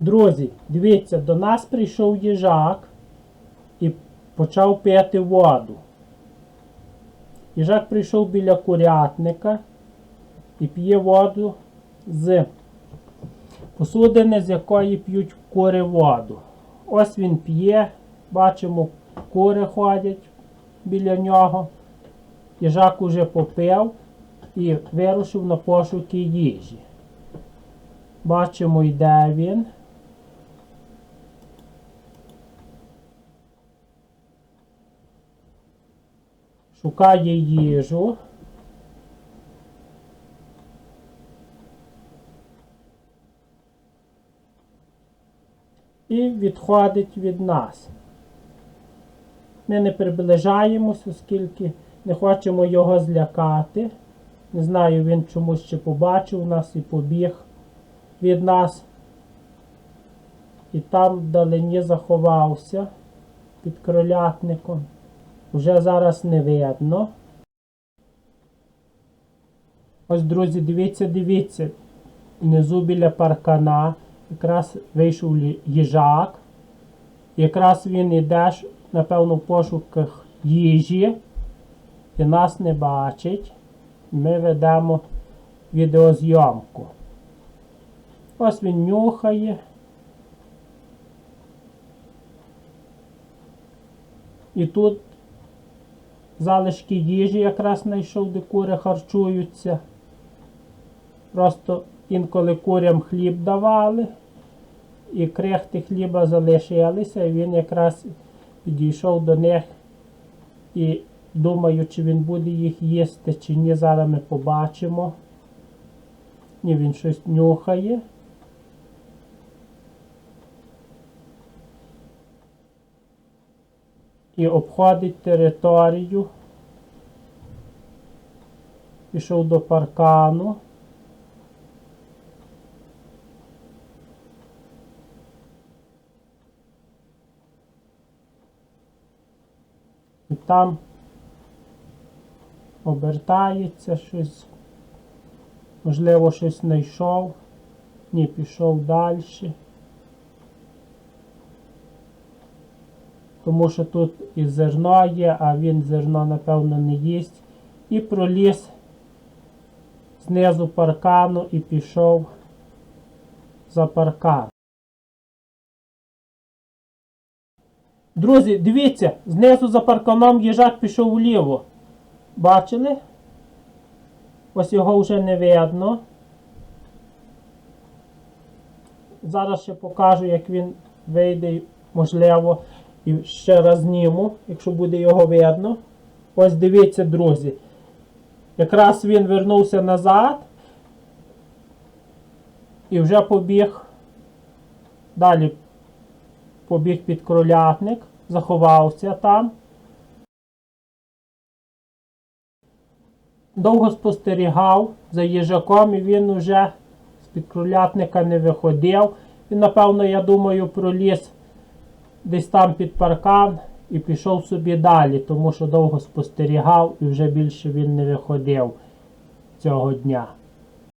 Друзі, дивіться, до нас прийшов їжак і почав пити воду. Їжак прийшов біля курятника і п'є воду з посудини, з якої п'ють кури воду. Ось він п'є, бачимо, кури ходять біля нього. Їжак уже попив і вирушив на пошуки їжі. Бачимо, йде він. Шукає їжу. І відходить від нас. Ми не приближаємось, оскільки не хочемо його злякати. Не знаю, він чомусь ще побачив нас і побіг від нас. І там вдалині заховався під кролятником. Вже зараз не видно. Ось, друзі, дивіться, дивіться. Внизу біля паркана якраз вийшов їжак. Якраз він іде, напевно, в пошуках їжі і нас не бачить. Ми ведемо відеозйомку. Ось він нюхає. І тут залишки їжі якраз знайшов, де кури харчуються. Просто інколи курям хліб давали, і крихти хліба залишилися, і він якраз підійшов до них і думаю, чи він буде їх їсти, чи ні, зараз ми побачимо. Ні, він щось нюхає. І обходить територію. Пішов до паркану. І там обертається щось. Можливо, щось знайшов. Ні, пішов далі. Тому що тут і зерно є, а він зерно, напевно, не їсть. І проліз знизу паркану і пішов за паркан. Друзі, дивіться, знизу за парканом їжак пішов вліво. Бачили? Ось його вже не видно. Зараз ще покажу, як він вийде, можливо, і ще раз зніму, якщо буде його видно. Ось дивіться, друзі. Якраз він вернувся назад і вже побіг. Далі побіг під кролятник, заховався там. Довго спостерігав за їжаком і він уже з-під кролятника не виходив. Він, напевно, я думаю, проліз десь там під паркан і пішов собі далі, тому що довго спостерігав і вже більше він не виходив цього дня.